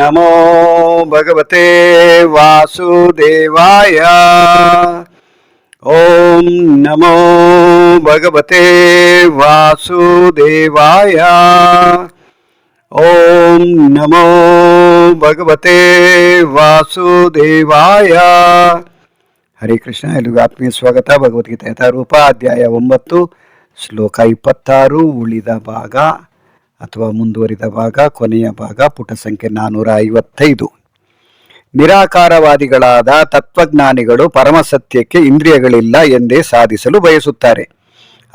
ನಮೋ ಭಗವತೆ ವಾಸುದೇವಾಯ ಓಂ ನಮೋ ಭಗವತೆ ವಾಸುದೇವಾಯ ಓಂ ನಮೋ ಭಗವತೆ ವಾಸುದೇವಾಯ ಹರಿ ಕೃಷ್ಣ ಎಲ್ಲಿಗೂ ಆತ್ಮೀಯ ಸ್ವಾಗತ ಭಗವದ್ಗೀತೆ ಯಥಾರೂಪ ಅಧ್ಯಾಯ ಒಂಬತ್ತು ಶ್ಲೋಕ ಇಪ್ಪತ್ತಾರು ಉಳಿದ ಭಾಗ। ಅಥವಾ ಮುಂದುವರಿದ ಭಾಗ, ಕೊನೆಯ ಭಾಗ, ಪುಟ ಸಂಖ್ಯೆ ನಾನ್ನೂರ ಐವತ್ತೈದು ನಿರಾಕಾರವಾದಿಗಳಾದ ತತ್ವಜ್ಞಾನಿಗಳು ಪರಮಸತ್ಯಕ್ಕೆ ಇಂದ್ರಿಯಗಳಿಲ್ಲ ಎಂದೇ ಸಾಧಿಸಲು ಬಯಸುತ್ತಾರೆ.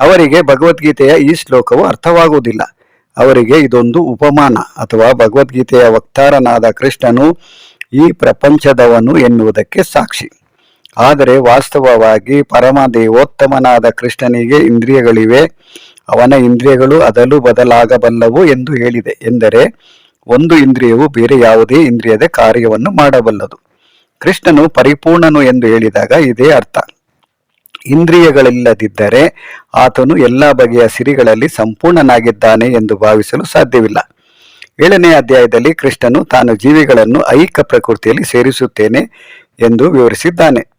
ಅವರಿಗೆ ಭಗವದ್ಗೀತೆಯ ಈ ಶ್ಲೋಕವು ಅರ್ಥವಾಗುವುದಿಲ್ಲ. ಅವರಿಗೆ ಇದೊಂದು ಉಪಮಾನ ಅಥವಾ ಭಗವದ್ಗೀತೆಯ ವಕ್ತಾರನಾದ ಕೃಷ್ಣನು ಈ ಪ್ರಪಂಚದವನು ಎನ್ನುವುದಕ್ಕೆ ಸಾಕ್ಷಿ. ಆದರೆ ವಾಸ್ತವವಾಗಿ ಪರಮ ದೇವೋತ್ತಮನಾದ ಕೃಷ್ಣನಿಗೆ ಇಂದ್ರಿಯಗಳಿವೆ. ಅವನ ಇಂದ್ರಿಯಗಳು ಅದಲು ಬದಲಾಗಬಲ್ಲವು ಎಂದು ಹೇಳಿದೆ. ಎಂದರೆ, ಒಂದು ಇಂದ್ರಿಯವು ಬೇರೆ ಯಾವುದೇ ಇಂದ್ರಿಯದ ಕಾರ್ಯವನ್ನು ಮಾಡಬಲ್ಲದು. ಕೃಷ್ಣನು ಪರಿಪೂರ್ಣನು ಎಂದು ಹೇಳಿದಾಗ ಇದೇ ಅರ್ಥ. ಇಂದ್ರಿಯಗಳಿಲ್ಲದಿದ್ದರೆ ಆತನು ಎಲ್ಲ ಬಗೆಯ ಸಿರಿಗಳಲ್ಲಿ ಸಂಪೂರ್ಣನಾಗಿದ್ದಾನೆ ಎಂದು ಭಾವಿಸಲು ಸಾಧ್ಯವಿಲ್ಲ. ಏಳನೇ ಅಧ್ಯಾಯದಲ್ಲಿ ಕೃಷ್ಣನು ತಾನು ಜೀವಿಗಳನ್ನು ಐಕ ಪ್ರಕೃತಿಯಲ್ಲಿ ಸೇರಿಸುತ್ತೇನೆ ಎಂದು ವಿವರಿಸಿದ್ದಾನೆ.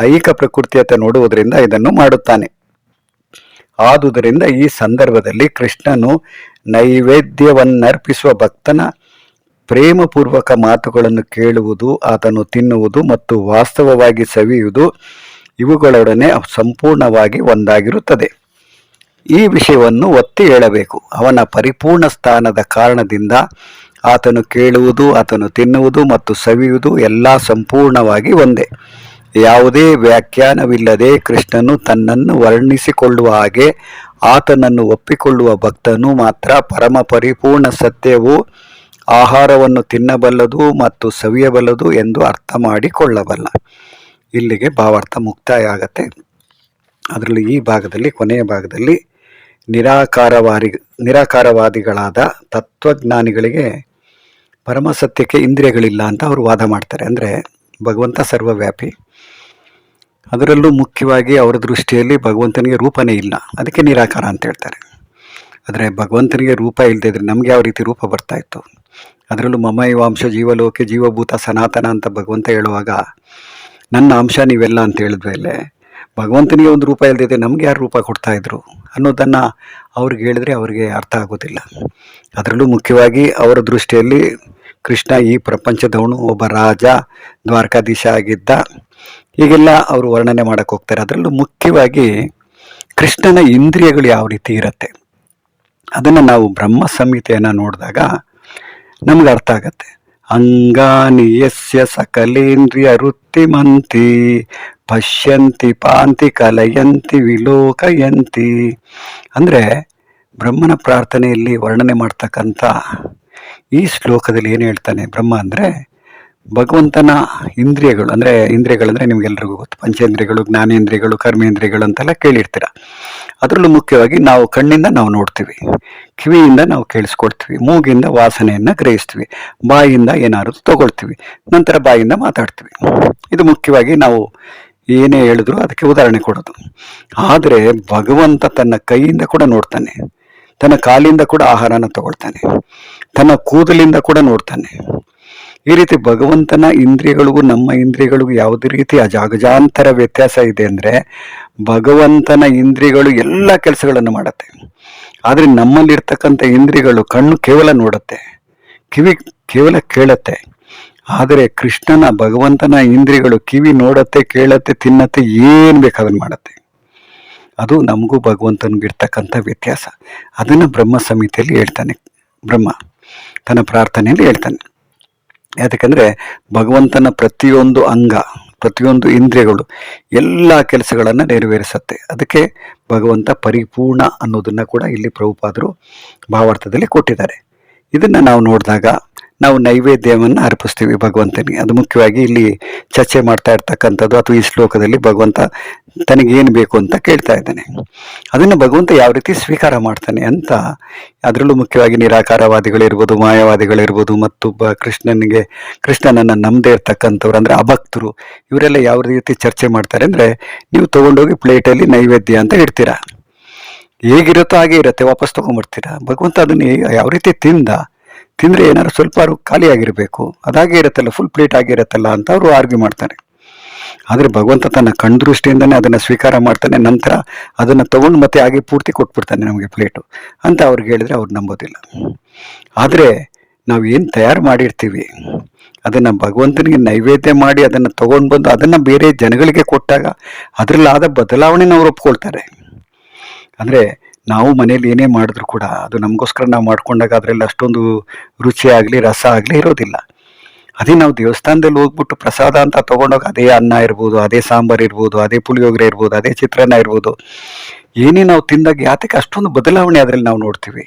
ಐಕ ಪ್ರಕೃತಿಯತ್ತ ನೋಡುವುದರಿಂದ ಇದನ್ನು ಮಾಡುತ್ತಾನೆ. ಆದುದರಿಂದ ಈ ಸಂದರ್ಭದಲ್ಲಿ ಕೃಷ್ಣನು ನೈವೇದ್ಯವನ್ನರ್ಪಿಸುವ ಭಕ್ತನ ಪ್ರೇಮಪೂರ್ವಕ ಮಾತುಗಳನ್ನು ಕೇಳುವುದು, ಆತನು ತಿನ್ನುವುದು ಮತ್ತು ವಾಸ್ತವವಾಗಿ ಸವಿಯುವುದು ಇವುಗಳೊಡನೆ ಸಂಪೂರ್ಣವಾಗಿ ಒಂದಾಗಿರುತ್ತದೆ. ಈ ವಿಷಯವನ್ನು ಒತ್ತಿ ಹೇಳಬೇಕು. ಅವನ ಪರಿಪೂರ್ಣ ಸ್ಥಾನದ ಕಾರಣದಿಂದ ಆತನು ಕೇಳುವುದು, ಆತನು ತಿನ್ನುವುದು ಮತ್ತು ಸವಿಯುವುದು ಎಲ್ಲ ಸಂಪೂರ್ಣವಾಗಿ ಒಂದೇ. ಯಾವುದೇ ವ್ಯಾಖ್ಯಾನವಿಲ್ಲದೆ ಕೃಷ್ಣನು ತನ್ನನ್ನು ವರ್ಣಿಸಿಕೊಳ್ಳುವ ಹಾಗೆ ಆತನನ್ನು ಒಪ್ಪಿಕೊಳ್ಳುವ ಭಕ್ತನು ಮಾತ್ರ ಪರಮ ಪರಿಪೂರ್ಣ ಸತ್ಯವು ಆಹಾರವನ್ನು ತಿನ್ನಬಲ್ಲದು ಮತ್ತು ಸವಿಯಬಲ್ಲದು ಎಂದು ಅರ್ಥ ಮಾಡಿಕೊಳ್ಳಬಲ್ಲ. ಇಲ್ಲಿಗೆ ಭಾವಾರ್ಥ ಮುಕ್ತಾಯ ಆಗತ್ತೆ. ಅದರಲ್ಲಿ ಈ ಭಾಗದಲ್ಲಿ, ಕೊನೆಯ ಭಾಗದಲ್ಲಿ ನಿರಾಕಾರವಾರಿ, ನಿರಾಕಾರವಾದಿಗಳಾದ ತತ್ವಜ್ಞಾನಿಗಳಿಗೆ ಪರಮಸತ್ಯಕ್ಕೆ ಇಂದ್ರಿಯಗಳಿಲ್ಲ ಅಂತ ಅವರು ವಾದ ಮಾಡ್ತಾರೆ. ಅಂದರೆ ಭಗವಂತ ಸರ್ವವ್ಯಾಪಿ. ಅದರಲ್ಲೂ ಮುಖ್ಯವಾಗಿ ಅವರ ದೃಷ್ಟಿಯಲ್ಲಿ ಭಗವಂತನಿಗೆ ರೂಪನೇ ಇಲ್ಲ. ಅದಕ್ಕೆ ನಿರಾಕಾರ ಅಂತ ಹೇಳ್ತಾರೆ. ಆದರೆ ಭಗವಂತನಿಗೆ ರೂಪ ಇಲ್ಲದಿದ್ರೆ ನಮಗೆ ಯಾವ ರೀತಿ ರೂಪ ಬರ್ತಾ ಇತ್ತು? ಅದರಲ್ಲೂ ಮಮೈವಾಂಶ ಜೀವಲೋಕೆ ಜೀವಭೂತ ಸನಾತನ ಅಂತ ಭಗವಂತ ಹೇಳುವಾಗ, ನನ್ನ ಅಂಶ ನೀವೆಲ್ಲ ಅಂತ ಹೇಳಿದ್ಮೇಲೆ ಭಗವಂತನಿಗೆ ಒಂದು ರೂಪ ಇಲ್ಲದಿದೆ ನಮಗೆ ಯಾರು ರೂಪ ಕೊಡ್ತಾ ಇದ್ರು? ಅನ್ನೋದನ್ನು ಅವ್ರಿಗೆ ಹೇಳಿದ್ರೆ ಅವರಿಗೆ ಅರ್ಥ ಆಗೋದಿಲ್ಲ. ಅದರಲ್ಲೂ ಮುಖ್ಯವಾಗಿ ಅವರ ದೃಷ್ಟಿಯಲ್ಲಿ ಕೃಷ್ಣ ಈ ಪ್ರಪಂಚದವನು ಒಬ್ಬ ರಾಜ, ದ್ವಾರಕಾಧೀಶ ಆಗಿದ್ದ. ಹೀಗೆಲ್ಲ ಅವರು ವರ್ಣನೆ ಮಾಡಕ್ಕೆ ಹೋಗ್ತಾರೆ. ಅದರಲ್ಲೂ ಮುಖ್ಯವಾಗಿ ಕೃಷ್ಣನ ಇಂದ್ರಿಯಗಳು ಯಾವ ರೀತಿ ಇರುತ್ತೆ? ಅದನ್ನು ನಾವು ಬ್ರಹ್ಮ ಸಂಹಿತೆಯನ್ನು ನೋಡಿದಾಗ ನಮ್ಗೆ ಅರ್ಥ ಆಗತ್ತೆ. ಅಂಗಾನಿ ಯಸ್ಯ ಸಕಲೇಂದ್ರಿಯ ವೃತ್ತಿಮಂತಿ ಪಶ್ಯಂತಿ ಪಾಂತಿ ಕಲಯಂತಿ ವಿಲೋಕಯಂತಿ. ಅಂದರೆ ಬ್ರಹ್ಮನ ಪ್ರಾರ್ಥನೆಯಲ್ಲಿ ವರ್ಣನೆ ಮಾಡ್ತಕ್ಕಂಥ ಈ ಶ್ಲೋಕದಲ್ಲಿ ಏನು ಹೇಳ್ತಾನೆ ಬ್ರಹ್ಮ ಅಂದರೆ ಭಗವಂತನ ಇಂದ್ರಿಯಗಳು, ಅಂದರೆ ಇಂದ್ರಿಯಗಳಂದರೆ ನಿಮಗೆಲ್ರಿಗೂ ಗೊತ್ತು. ಪಂಚೇಂದ್ರಿಯಗಳು, ಜ್ಞಾನೇಂದ್ರಿಯಗಳು, ಕರ್ಮೇಂದ್ರಿಯಗಳು ಅಂತೆಲ್ಲ ಕೇಳಿರ್ತೀರ. ಅದರಲ್ಲೂ ಮುಖ್ಯವಾಗಿ ನಾವು ಕಣ್ಣಿಂದ ನಾವು ನೋಡ್ತೀವಿ, ಕಿವಿಯಿಂದ ನಾವು ಕೇಳಿಸ್ಕೊಳ್ತೀವಿ, ಮೂಗಿಂದ ವಾಸನೆಯನ್ನು ಗ್ರಹಿಸ್ತೀವಿ ಬಾಯಿಯಿಂದ ಏನಾದ್ರು ತಗೊಳ್ತೀವಿ, ನಂತರ ಬಾಯಿಯಿಂದ ಮಾತಾಡ್ತೀವಿ. ಇದು ಮುಖ್ಯವಾಗಿ ನಾವು ಏನೇ ಹೇಳಿದ್ರು ಅದಕ್ಕೆ ಉದಾಹರಣೆ ಕೊಡೋದು. ಆದರೆ ಭಗವಂತ ತನ್ನ ಕೈಯಿಂದ ಕೂಡ ನೋಡ್ತಾನೆ. ತನ್ನ ಕಾಲಿಂದ ಕೂಡ ಆಹಾರನ ತಗೊಳ್ತಾನೆ. ತನ್ನ ಕೂದಲಿಂದ ಕೂಡ ನೋಡ್ತಾನೆ. ಈ ರೀತಿ ಭಗವಂತನ ಇಂದ್ರಿಯಗಳಿಗೂ ನಮ್ಮ ಇಂದ್ರಿಯಗಳಿಗೂ ಯಾವುದೇ ರೀತಿ ಅಜಾಗಜಾಂತರ ವ್ಯತ್ಯಾಸ ಇದೆ ಅಂದರೆ ಭಗವಂತನ ಇಂದ್ರಿಯಗಳು ಎಲ್ಲ ಕೆಲಸಗಳನ್ನು ಮಾಡುತ್ತೆ. ಆದರೆ ನಮ್ಮಲ್ಲಿರ್ತಕ್ಕಂಥ ಇಂದ್ರಿಯಗಳು ಕಣ್ಣು ಕೇವಲ ನೋಡುತ್ತೆ. ಕಿವಿ ಕೇವಲ ಕೇಳುತ್ತೆ. ಆದರೆ ಕೃಷ್ಣನ ಭಗವಂತನ ಇಂದ್ರಿಯಗಳು ಕಿವಿ ನೋಡತ್ತೆ, ಕೇಳತ್ತೆ, ತಿನ್ನತ್ತೆ, ಏನು ಬೇಕಾದನ್ನು ಮಾಡುತ್ತೆ. ಅದು ನಮಗೂ ಭಗವಂತನಿಗಿರ್ತಕ್ಕಂಥ ವ್ಯತ್ಯಾಸ. ಅದನ್ನು ಬ್ರಹ್ಮ ಸಮಿತಿಯಲ್ಲಿ ಹೇಳ್ತಾನೆ. ಬ್ರಹ್ಮ ತನ್ನ ಪ್ರಾರ್ಥನೆಯಲ್ಲಿ ಹೇಳ್ತಾನೆ. ಯಾಕಂದರೆ ಭಗವಂತನ ಪ್ರತಿಯೊಂದು ಅಂಗ, ಪ್ರತಿಯೊಂದು ಇಂದ್ರಿಯಗಳು ಎಲ್ಲ ಕೆಲಸಗಳನ್ನು ನೆರವೇರಿಸುತ್ತೆ. ಅದಕ್ಕೆ ಭಗವಂತ ಪರಿಪೂರ್ಣ ಅನ್ನೋದನ್ನು ಕೂಡ ಇಲ್ಲಿ ಪ್ರಭುಪಾದರು ಭಾವಾರ್ಥದಲ್ಲಿ ಕೊಟ್ಟಿದ್ದಾರೆ. ಇದನ್ನು ನಾವು ನೋಡಿದಾಗ ನಾವು ನೈವೇದ್ಯವನ್ನು ಅರ್ಪಿಸ್ತೀವಿ ಭಗವಂತನಿಗೆ. ಅದು ಮುಖ್ಯವಾಗಿ ಇಲ್ಲಿ ಚರ್ಚೆ ಮಾಡ್ತಾ ಇರ್ತಕ್ಕಂಥದ್ದು ಅಥವಾ ಈ ಶ್ಲೋಕದಲ್ಲಿ ಭಗವಂತ ತನಗೇನು ಬೇಕು ಅಂತ ಕೇಳ್ತಾ ಇದ್ದಾನೆ. ಅದನ್ನು ಭಗವಂತ ಯಾವ ರೀತಿ ಸ್ವೀಕಾರ ಮಾಡ್ತಾನೆ ಅಂತ ಅದರಲ್ಲೂ ಮುಖ್ಯವಾಗಿ ನಿರಾಕಾರವಾದಿಗಳಿರ್ಬೋದು, ಮಾಯಾವಾದಿಗಳಿರ್ಬೋದು ಮತ್ತು ಬ ಕೃಷ್ಣನಿಗೆ, ಕೃಷ್ಣನನ್ನು ನಂಬದೇ ಇರ್ತಕ್ಕಂಥವ್ರು ಅಂದರೆ ಅಭಕ್ತರು, ಇವರೆಲ್ಲ ಯಾವ ರೀತಿ ಚರ್ಚೆ ಮಾಡ್ತಾರೆ ಅಂದರೆ ನೀವು ತೊಗೊಂಡೋಗಿ ಪ್ಲೇಟಲ್ಲಿ ನೈವೇದ್ಯ ಅಂತ ಇಡ್ತೀರಾ. ಹೇಗಿರುತ್ತೋ ಹಾಗೆ ಇರುತ್ತೆ, ವಾಪಸ್ ತೊಗೊಂಬರ್ತೀರಾ ಭಗವಂತ ಅದನ್ನು ಯಾವ ರೀತಿ ತಿಂದ ತಿಂದರೆ ಏನಾದ್ರು ಸ್ವಲ್ಪ ಖಾಲಿಯಾಗಿರಬೇಕು ಅದಾಗೆ ಇರುತ್ತಲ್ಲ ಫುಲ್ ಪ್ಲೇಟ್ ಆಗಿರುತ್ತಲ್ಲ ಅಂತ ಅವರು ಆರ್ಗ್ಯೂ ಮಾಡ್ತಾರೆ. ಆದರೆ ಭಗವಂತ ತನ್ನ ಕಣ್ದೃಷ್ಟಿಯಿಂದನೇ ಅದನ್ನು ಸ್ವೀಕಾರ ಮಾಡ್ತಾನೆ, ನಂತರ ಅದನ್ನು ತಗೊಂಡು ಮತ್ತೆ ಆಗಿ ಪೂರ್ತಿ ಕೊಟ್ಬಿಡ್ತಾನೆ ನಮಗೆ ಪ್ಲೇಟು ಅಂತ ಅವ್ರಿಗೆ ಹೇಳಿದ್ರೆ ಅವ್ರು ನಂಬೋದಿಲ್ಲ. ಆದರೆ ನಾವು ಏನು ತಯಾರು ಮಾಡಿರ್ತೀವಿ, ಅದನ್ನು ಭಗವಂತನಿಗೆ ನೈವೇದ್ಯ ಮಾಡಿ ಅದನ್ನು ತೊಗೊಂಡು ಬಂದು ಅದನ್ನು ಬೇರೆ ಜನಗಳಿಗೆ ಕೊಟ್ಟಾಗ ಅದರಲ್ಲಾದ ಬದಲಾವಣೆನ ಅವ್ರು ಒಪ್ಕೊಳ್ತಾರೆ. ಅಂದರೆ ನಾವು ಮನೇಲಿ ಏನೇ ಮಾಡಿದ್ರು ಕೂಡ ಅದು ನಮಗೋಸ್ಕರ ನಾವು ಮಾಡ್ಕೊಂಡಾಗ ಅದರಲ್ಲಿ ಅಷ್ಟೊಂದು ರುಚಿ ಆಗಲಿ, ರಸ ಆಗಲಿ ಇರೋದಿಲ್ಲ. ಅದೇ ನಾವು ದೇವಸ್ಥಾನದಲ್ಲಿ ಹೋಗ್ಬಿಟ್ಟು ಪ್ರಸಾದ ಅಂತ ತೊಗೊಂಡೋಗಿ ಅದೇ ಅನ್ನ ಇರ್ಬೋದು, ಅದೇ ಸಾಂಬಾರು ಇರ್ಬೋದು, ಅದೇ ಪುಳಿಯೋಗರೆ ಇರ್ಬೋದು, ಅದೇ ಚಿತ್ರಾನ್ನ ಇರ್ಬೋದು. ಏನೇ ನಾವು ತಿಂದಾಗ ಯಾತಕ್ಕೆ ಅಷ್ಟೊಂದು ಬದಲಾವಣೆ ಅದರಲ್ಲಿ ನಾವು ನೋಡ್ತೀವಿ.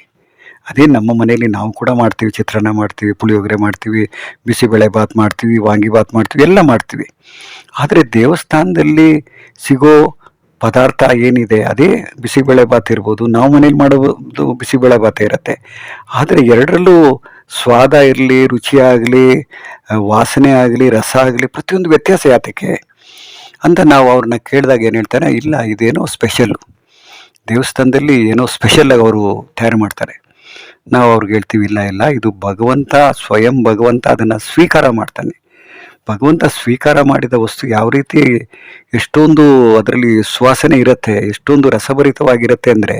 ಅದೇ ನಮ್ಮ ಮನೆಯಲ್ಲಿ ನಾವು ಕೂಡ ಮಾಡ್ತೀವಿ, ಚಿತ್ರಾನ್ನ ಮಾಡ್ತೀವಿ, ಪುಳಿಯೋಗರೆ ಮಾಡ್ತೀವಿ, ಬಿಸಿಬೇಳೆ ಬಾತ್ ಮಾಡ್ತೀವಿ ವಾಂಗಿ ಬಾತ್ ಮಾಡ್ತೀವಿ, ಎಲ್ಲ ಮಾಡ್ತೀವಿ. ಆದರೆ ದೇವಸ್ಥಾನದಲ್ಲಿ ಸಿಗೋ ಪದಾರ್ಥ ಏನಿದೆ, ಅದೇ ಬಿಸಿಬೇಳೆ ಭಾತ್ ಇರ್ಬೋದು. ನಾವು ಮನೇಲಿ ಮಾಡೋದು ಬಿಸಿಬೇಳೆ ಭಾತ ಇರುತ್ತೆ. ಆದರೆ ಎರಡರಲ್ಲೂ ಸ್ವಾದ ಇರಲಿ ರುಚಿಯಾಗಲಿ ವಾಸನೆ ಆಗಲಿ, ರಸ ಆಗಲಿ ಪ್ರತಿಯೊಂದು ವ್ಯತ್ಯಾಸ ಯಾತಕ್ಕೆ? ಅಂತ ನಾವು ಅವ್ರನ್ನ ಕೇಳಿದಾಗ ಏನು ಹೇಳ್ತಾರೆ, ಇಲ್ಲ, ಇದೇನೋ ಸ್ಪೆಷಲ್ಲು ದೇವಸ್ಥಾನದಲ್ಲಿ ಏನೋ ಸ್ಪೆಷಲ್ ಅವರು ತಯಾರು ಮಾಡ್ತಾರೆ. ನಾವು ಅವ್ರಿಗೆ ಹೇಳ್ತೀವಿ, ಇಲ್ಲ ಇಲ್ಲ, ಇದು ಭಗವಂತ, ಸ್ವಯಂ ಭಗವಂತ ಅದನ್ನು ಸ್ವೀಕಾರ ಮಾಡ್ತಾನೆ. ಭಗವಂತ ಸ್ವೀಕಾರ ಮಾಡಿದ ವಸ್ತು ಯಾವ ರೀತಿ ಎಷ್ಟೊಂದು ಅದರಲ್ಲಿ ಸುವಾಸನೆ ಇರುತ್ತೆ, ಎಷ್ಟೊಂದು ರಸಭರಿತವಾಗಿರುತ್ತೆ ಅಂದರೆ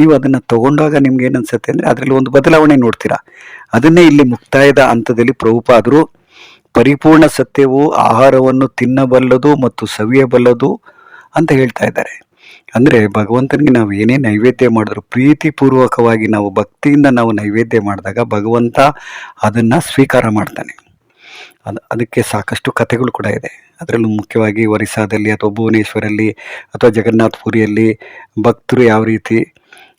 ನೀವು ಅದನ್ನು ತಗೊಂಡಾಗ ನಿಮ್ಗೆ ಏನು ಅನ್ಸುತ್ತೆ ಅಂದರೆ ಅದರಲ್ಲಿ ಒಂದು ಬದಲಾವಣೆ ನೋಡ್ತೀರಾ. ಅದನ್ನೇ ಇಲ್ಲಿ ಮುಕ್ತಾಯದ ಹಂತದಲ್ಲಿ ಪ್ರಭುಪಾದರು ಪರಿಪೂರ್ಣ ಸತ್ಯವು ಆಹಾರವನ್ನು ತಿನ್ನಬಲ್ಲದು ಮತ್ತು ಸವಿಯಬಲ್ಲದು ಅಂತ ಹೇಳ್ತಾ ಇದ್ದಾರೆ. ಅಂದರೆ ಭಗವಂತನಿಗೆ ನಾವು ಏನೇ ನೈವೇದ್ಯ ಮಾಡಿದ್ರು ಪ್ರೀತಿಪೂರ್ವಕವಾಗಿ ನಾವು ಭಕ್ತಿಯಿಂದ ನಾವು ನೈವೇದ್ಯ ಮಾಡಿದಾಗ ಭಗವಂತ ಅದನ್ನು ಸ್ವೀಕಾರ ಮಾಡ್ತಾನೆ. ಅದು ಅದಕ್ಕೆ ಸಾಕಷ್ಟು ಕಥೆಗಳು ಕೂಡ ಇದೆ. ಅದರಲ್ಲೂ ಮುಖ್ಯವಾಗಿ ಒರಿಸ್ಸಾದಲ್ಲಿ ಅಥವಾ ಭುವನೇಶ್ವರಲ್ಲಿ ಅಥವಾ ಜಗನ್ನಾಥ ಪುರಿಯಲ್ಲಿ ಭಕ್ತರು ಯಾವ ರೀತಿ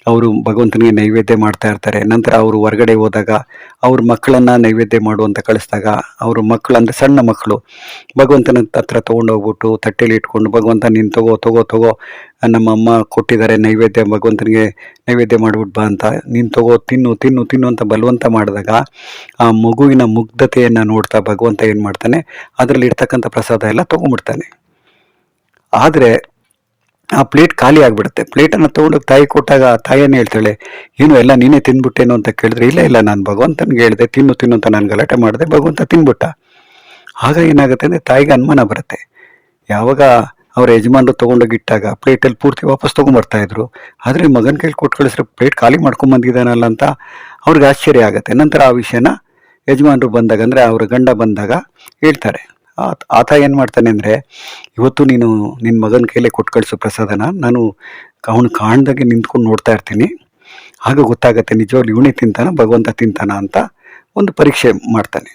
ಅವರು ಭಗವಂತನಿಗೆ ನೈವೇದ್ಯ ಮಾಡ್ತಾ ಇರ್ತಾರೆ. ನಂತರ ಅವರು ಹೊರಗಡೆ ಹೋದಾಗ ಅವ್ರ ಮಕ್ಕಳನ್ನು ನೈವೇದ್ಯ ಮಾಡುವಂತ ಕಳಿಸಿದಾಗ ಅವ್ರ ಮಕ್ಕಳು ಅಂದರೆ ಸಣ್ಣ ಮಕ್ಕಳು, ಭಗವಂತನ ಹತ್ರ ತೊಗೊಂಡೋಗ್ಬಿಟ್ಟು ತಟ್ಟೆಲಿ ಇಟ್ಕೊಂಡು, ಭಗವಂತ ನೀನು ತಗೋ ತಗೋ ತಗೋ, ನಮ್ಮ ಅಮ್ಮ ಕೊಟ್ಟಿದ್ದಾರೆ ನೈವೇದ್ಯ, ಭಗವಂತನಿಗೆ ನೈವೇದ್ಯ ಮಾಡಿಬಿಟ್ಟು ಬಾ ಅಂತ. ನೀನು ತಗೋ, ತಿನ್ನು ತಿನ್ನು ತಿನ್ನು ಅಂತ ಬಲವಂತ ಮಾಡಿದಾಗ ಆ ಮಗುವಿನ ಮುಗ್ಧತೆಯನ್ನು ನೋಡ್ತಾ ಭಗವಂತ ಏನು ಮಾಡ್ತಾನೆ ಅದರಲ್ಲಿ ಇರ್ತಕ್ಕಂಥ ಪ್ರಸಾದ ಎಲ್ಲ ತೊಗೊಂಬಿಡ್ತಾನೆ ಆದರೆ ಆ ಪ್ಲೇಟ್ ಖಾಲಿ ಆಗಿಬಿಡುತ್ತೆ. ಪ್ಲೇಟನ್ನು ತೊಗೊಂಡೋಗಿ ತಾಯಿ ಕೊಟ್ಟಾಗ ಆ ತಾಯಿಯನ್ನು ಹೇಳ್ತಾಳೆ, ಏನು ಎಲ್ಲ ನೀನೇ ತಿಂದ್ಬಿಟ್ಟೇನು ಅಂತ ಕೇಳಿದ್ರೆ, ಇಲ್ಲ ಇಲ್ಲ, ನಾನು ಭಗವಂತನಿಗೆ ಹೇಳಿದೆ, ತಿನ್ನು ತಿನ್ನು ಅಂತ ನಾನು ಗಲಾಟೆ ಮಾಡಿದೆ, ಭಗವಂತ ತಿನ್ಬಿಟ್ಟ. ಆಗ ಏನಾಗುತ್ತೆ ಅಂದರೆ ತಾಯಿಗೆ ಅನುಮಾನ ಬರುತ್ತೆ. ಯಾವಾಗ ಅವ್ರ ಯಜಮಾನರು ತೊಗೊಂಡೋಗಿ ಇಟ್ಟಾಗ ಪ್ಲೇಟಲ್ಲಿ ಪೂರ್ತಿ ವಾಪಸ್ ತೊಗೊಂಬರ್ತಾ ಇದ್ರು, ಆದರೆ ಮಗನ ಕೈಲಿ ಕೊಟ್ಟು ಕಳಿಸ್ರೆ ಪ್ಲೇಟ್ ಖಾಲಿ ಮಾಡ್ಕೊಂಬಂದಿದ್ದಾನಲ್ಲ ಅಂತ ಅವ್ರಿಗೆ ಆಶ್ಚರ್ಯ ಆಗುತ್ತೆ. ನಂತರ ಆ ವಿಷಯನ ಯಜಮಾನರು ಬಂದಾಗ, ಅಂದರೆ ಅವ್ರ ಗಂಡ ಬಂದಾಗ ಹೇಳ್ತಾರೆ. ಆತ ಏನು ಮಾಡ್ತಾನೆ ಅಂದರೆ, ಇವತ್ತು ನೀನು ನಿನ್ನ ಮಗನ ಕೈಲೇ ಕೊಟ್ಟು ಕಳಿಸು ಪ್ರಸಾದನ ನಾನು ಅವನು ಕಾಣ್ದಾಗೆ ನಿಂತ್ಕೊಂಡು ನೋಡ್ತಾ ಇರ್ತೀನಿ. ಆಗ ಗೊತ್ತಾಗುತ್ತೆ ನಿಜವಾಗ್ಲೂ ಇವನೇ ತಿಂತಾನ, ಭಗವಂತ ತಿಂತಾನ ಅಂತ ಒಂದು ಪರೀಕ್ಷೆ ಮಾಡ್ತಾನೆ.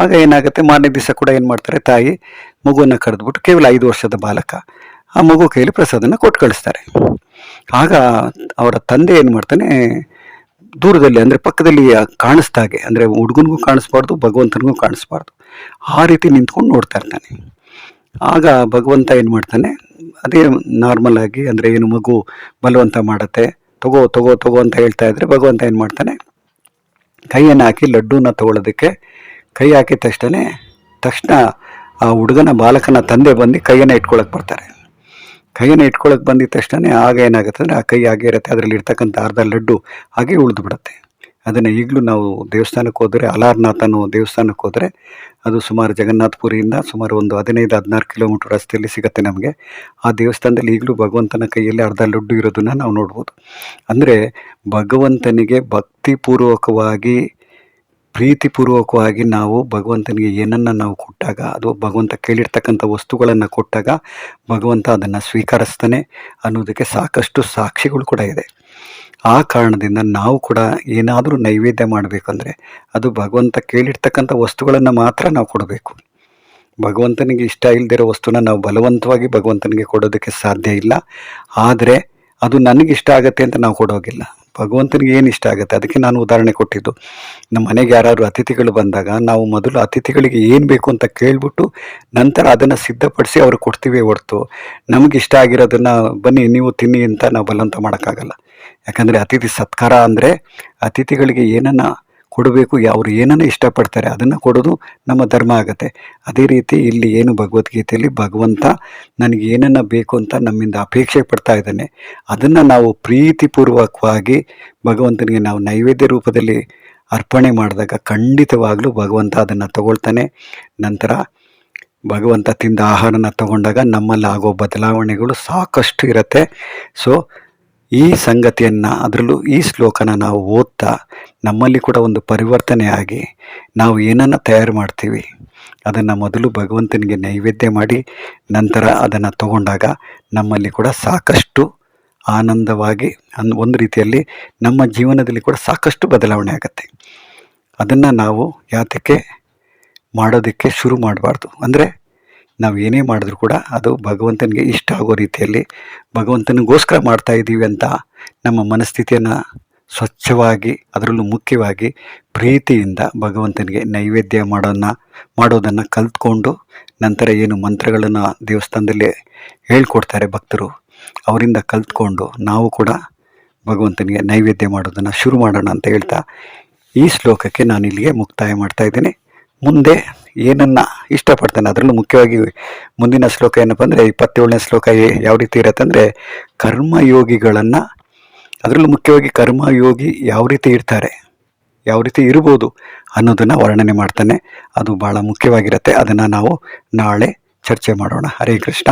ಆಗ ಏನಾಗುತ್ತೆ, ಮಾರನೇ ದಿವಸ ಕೂಡ ಏನು ಮಾಡ್ತಾರೆ, ತಾಯಿ ಮಗುವನ್ನು ಕರೆದ್ಬಿಟ್ಟು ಕೇವಲ ಐದು ವರ್ಷದ ಬಾಲಕ ಆ ಮಗು ಕೈಲಿ ಪ್ರಸಾದನ ಕೊಟ್ಟು ಕಳಿಸ್ತಾರೆ. ಆಗ ಅವರ ತಂದೆ ಏನು ಮಾಡ್ತಾನೆ, ದೂರದಲ್ಲಿ ಅಂದರೆ ಪಕ್ಕದಲ್ಲಿ ಕಾಣಿಸ್ದಾಗೆ, ಅಂದರೆ ಹುಡುಗನಿಗೂ ಕಾಣಿಸ್ಬಾರ್ದು, ಭಗವಂತನಿಗೂ ಕಾಣಿಸ್ಬಾರ್ದು. ಆ ರೀತಿ ನಿಂತ್ಕೊಂಡು ನೋಡ್ತಾ ಇರ್ತಾನೆ. ಆಗ ಭಗವಂತ ಏನು ಮಾಡ್ತಾನೆ, ಅದೇ ನಾರ್ಮಲ್ ಆಗಿ ಅಂದರೆ ಏನು ಮಗು ಬಲವಂತ ಮಾಡುತ್ತೆ, ತಗೋ ತಗೋ ತಗೋ ಅಂತ ಹೇಳ್ತಾ ಇದ್ರೆ ಭಗವಂತ ಏನು ಮಾಡ್ತಾನೆ, ಕೈಯನ್ನು ಹಾಕಿ ಲಡ್ಡೂನ ತಗೊಳ್ಳೋದಕ್ಕೆ ಕೈ ಹಾಕಿದ ತಕ್ಷಣ ತಕ್ಷಣ ಆ ಹುಡುಗನ ಬಾಲಕನ ತಂದೆ ಬಂದು ಕೈಯನ್ನು ಇಟ್ಕೊಳಕ್ಕೆ ಬರ್ತಾರೆ. ಕೈಯನ್ನು ಇಟ್ಕೊಳಕ್ಕೆ ಬಂದಿದ ತಕ್ಷಣ ಆಗ ಏನಾಗುತ್ತೆ ಅಂದರೆ ಆ ಕೈ ಹಾಗೆ ಇರುತ್ತೆ, ಅದರಲ್ಲಿ ಇರ್ತಕ್ಕಂಥ ಅರ್ಧ ಲಡ್ಡು ಹಾಗೆ ಉಳಿದು ಬಿಡುತ್ತೆ. ಅದನ್ನು ಈಗಲೂ ನಾವು ದೇವಸ್ಥಾನಕ್ಕೆ ಹೋದರೆ ಅಲಾರ್ನಾಥ್ ಅನ್ನೋ ದೇವಸ್ಥಾನಕ್ಕೆ ಹೋದರೆ ಅದು ಸುಮಾರು ಜಗನ್ನಾಥಪುರಿಯಿಂದ ಸುಮಾರು ಒಂದು ಹದಿನೈದು, ಹದಿನಾರು ಕಿಲೋಮೀಟರ್ ರಸ್ತೆಯಲ್ಲಿ ಸಿಗುತ್ತೆ ನಮಗೆ. ಆ ದೇವಸ್ಥಾನದಲ್ಲಿ ಈಗಲೂ ಭಗವಂತನ ಕೈಯಲ್ಲಿ ಅರ್ಧ ಲಡ್ಡು ಇರೋದನ್ನು ನಾವು ನೋಡ್ಬೋದು. ಅಂದರೆ ಭಗವಂತನಿಗೆ ಭಕ್ತಿಪೂರ್ವಕವಾಗಿ, ಪ್ರೀತಿಪೂರ್ವಕವಾಗಿ ನಾವು ಭಗವಂತನಿಗೆ ಏನನ್ನು ನಾವು ಕೊಟ್ಟಾಗ, ಅದು ಭಗವಂತ ಕೇಳಿರ್ತಕ್ಕಂಥ ವಸ್ತುಗಳನ್ನು ಕೊಟ್ಟಾಗ ಭಗವಂತ ಅದನ್ನು ಸ್ವೀಕರಿಸ್ತಾನೆ ಅನ್ನೋದಕ್ಕೆ ಸಾಕಷ್ಟು ಸಾಕ್ಷಿಗಳು ಕೂಡ ಇದೆ. ಆ ಕಾರಣದಿಂದ ನಾವು ಕೂಡ ಏನಾದರೂ ನೈವೇದ್ಯ ಮಾಡಬೇಕಂದ್ರೆ ಅದು ಭಗವಂತ ಕೇಳಿರ್ತಕ್ಕಂಥ ವಸ್ತುಗಳನ್ನು ಮಾತ್ರ ನಾವು ಕೊಡಬೇಕು. ಭಗವಂತನಿಗೆ ಇಷ್ಟ ಇಲ್ಲದಿರೋ ವಸ್ತುನ ನಾವು ಬಲವಂತವಾಗಿ ಭಗವಂತನಿಗೆ ಕೊಡೋದಕ್ಕೆ ಸಾಧ್ಯ ಇಲ್ಲ. ಆದರೆ ಅದು ನನಗಿಷ್ಟ ಆಗತ್ತೆ ಅಂತ ನಾವು ಕೊಡೋಗಿಲ್ಲ ಭಗವಂತನಿಗೆ ಏನು ಇಷ್ಟ ಆಗುತ್ತೆ? ಅದಕ್ಕೆ ನಾನು ಉದಾಹರಣೆ ಕೊಟ್ಟಿದ್ದು. ನಮ್ಮ ಮನೆಗೆ ಯಾರಾದ್ರು ಅತಿಥಿಗಳು ಬಂದಾಗ ನಾವು ಮೊದಲು ಅತಿಥಿಗಳಿಗೆ ಏನು ಬೇಕು ಅಂತ ಕೇಳಿಬಿಟ್ಟು ನಂತರ ಅದನ್ನು ಸಿದ್ಧಪಡಿಸಿ ಅವ್ರಿಗೆ ಕೊಡ್ತೀವಿ ಹೊರ್ತು. ನಮಗೆ ಇಷ್ಟ ಆಗಿರೋದನ್ನು ಬನ್ನಿ, ನೀವು ತಿನ್ನಿ ಅಂತ ನಾವು ಬಲವಂತ ಮಾಡೋಕ್ಕಾಗಲ್ಲ. ಯಾಕಂದರೆ ಅತಿಥಿ ಸತ್ಕಾರ ಅಂದರೆ ಅತಿಥಿಗಳಿಗೆ ಏನನ್ನು ಕೊಡಬೇಕು ಅವರು ಏನನ್ನು ಇಷ್ಟಪಡ್ತಾರೆ ಅದನ್ನು ಕೊಡೋದು ನಮ್ಮ ಧರ್ಮ ಆಗುತ್ತೆ. ಅದೇ ರೀತಿ ಇಲ್ಲಿ ಏನು ಭಗವದ್ಗೀತೆಯಲ್ಲಿ ಭಗವಂತ ನನಗೆ ಏನನ್ನು ಬೇಕು ಅಂತ ನಮ್ಮಿಂದ ಅಪೇಕ್ಷೆ ಪಡ್ತಾ ಇದ್ದಾನೆ. ಅದನ್ನು ನಾವು ಪ್ರೀತಿಪೂರ್ವಕವಾಗಿ ಭಗವಂತನಿಗೆ ನಾವು ನೈವೇದ್ಯ ರೂಪದಲ್ಲಿ ಅರ್ಪಣೆ ಮಾಡಿದಾಗ ಖಂಡಿತವಾಗಲೂ ಭಗವಂತ ಅದನ್ನು ತಗೊಳ್ತಾನೆ. ನಂತರ ಭಗವಂತ ತಿಂದ ಆಹಾರನ ತಗೊಂಡಾಗ ನಮ್ಮಲ್ಲಿ ಆಗೋ ಬದಲಾವಣೆಗಳು ಸಾಕಷ್ಟು ಇರುತ್ತೆ. ಸೊ ಈ ಸಂಗತಿಯನ್ನು ಅದರಲ್ಲೂ ಈ ಶ್ಲೋಕನ ನಾವು ಓದ್ತಾ ನಮ್ಮಲ್ಲಿ ಕೂಡ ಒಂದು ಪರಿವರ್ತನೆ ಆಗಿ ನಾವು ಏನನ್ನು ತಯಾರು ಮಾಡ್ತೀವಿ, ಅದನ್ನು ಮೊದಲು ಭಗವಂತನಿಗೆ ನೈವೇದ್ಯ ಮಾಡಿ, ನಂತರ ಅದನ್ನು ತಗೊಂಡಾಗ ನಮ್ಮಲ್ಲಿ ಕೂಡ ಸಾಕಷ್ಟು ಆನಂದವಾಗಿ ಅನ್ ಒಂದು ರೀತಿಯಲ್ಲಿ ನಮ್ಮ ಜೀವನದಲ್ಲಿ ಕೂಡ ಸಾಕಷ್ಟು ಬದಲಾವಣೆ ಆಗುತ್ತೆ. ಅದನ್ನು ನಾವು ಯಾತಕ್ಕೆ ಮಾಡೋದಕ್ಕೆ ಶುರು ಮಾಡಬಾರ್ದು. ಅಂದರೆ ನಾವು ಏನೇ ಮಾಡಿದ್ರು ಕೂಡ ಅದು ಭಗವಂತನಿಗೆ ಇಷ್ಟ ಆಗೋ ರೀತಿಯಲ್ಲಿ ಭಗವಂತನಿಗೋಸ್ಕರ ಮಾಡ್ತಾ ಇದ್ದೀವಿ ಅಂತ ನಮ್ಮ ಮನಸ್ಥಿತಿಯನ್ನು ಸ್ವಚ್ಛವಾಗಿ, ಅದರಲ್ಲೂ ಮುಖ್ಯವಾಗಿ ಪ್ರೀತಿಯಿಂದ ಭಗವಂತನಿಗೆ ನೈವೇದ್ಯ ಮಾಡೋನ್ನ, ಮಾಡೋದನ್ನು ಕಲ್ತ್ಕೊಂಡು ನಂತರ ಏನು ಮಂತ್ರಗಳನ್ನು ದೇವಸ್ಥಾನದಲ್ಲಿ ಹೇಳ್ಕೊಡ್ತಾರೆ ಭಕ್ತರು, ಅವರಿಂದ ಕಲ್ತ್ಕೊಂಡು ನಾವು ಕೂಡ ಭಗವಂತನಿಗೆ ನೈವೇದ್ಯ ಮಾಡೋದನ್ನು ಶುರು ಮಾಡೋಣ ಅಂತ ಹೇಳ್ತಾ ಈ ಶ್ಲೋಕಕ್ಕೆ ನಾನು ಇಲ್ಲಿಗೆ ಮುಕ್ತಾಯ ಮಾಡ್ತಾ ಇದ್ದೀನಿ. ಮುಂದೆ ಏನನ್ನ ಇಷ್ಟಪಡ್ತಾನೆ. ಅದರಲ್ಲೂ ಮುಖ್ಯವಾಗಿ ಮುಂದಿನ ಶ್ಲೋಕ ಏನಪ್ಪ ಅಂದರೆ ಇಪ್ಪತ್ತೇಳನೇ ಶ್ಲೋಕ ಯಾವ ರೀತಿ ಇರುತ್ತೆ ಅಂದರೆ ಕರ್ಮಯೋಗಿಗಳನ್ನು, ಅದರಲ್ಲೂ ಮುಖ್ಯವಾಗಿ ಕರ್ಮಯೋಗಿ ಯಾವ ರೀತಿ ಇರ್ತಾರೆ, ಯಾವ ರೀತಿ ಇರ್ಬೋದು ಅನ್ನೋದನ್ನು ವರ್ಣನೆ ಮಾಡ್ತಾನೆ. ಅದು ಭಾಳ ಮುಖ್ಯವಾಗಿರುತ್ತೆ. ಅದನ್ನು ನಾವು ನಾಳೆ ಚರ್ಚೆ ಮಾಡೋಣ. ಹರೇ ಕೃಷ್ಣ.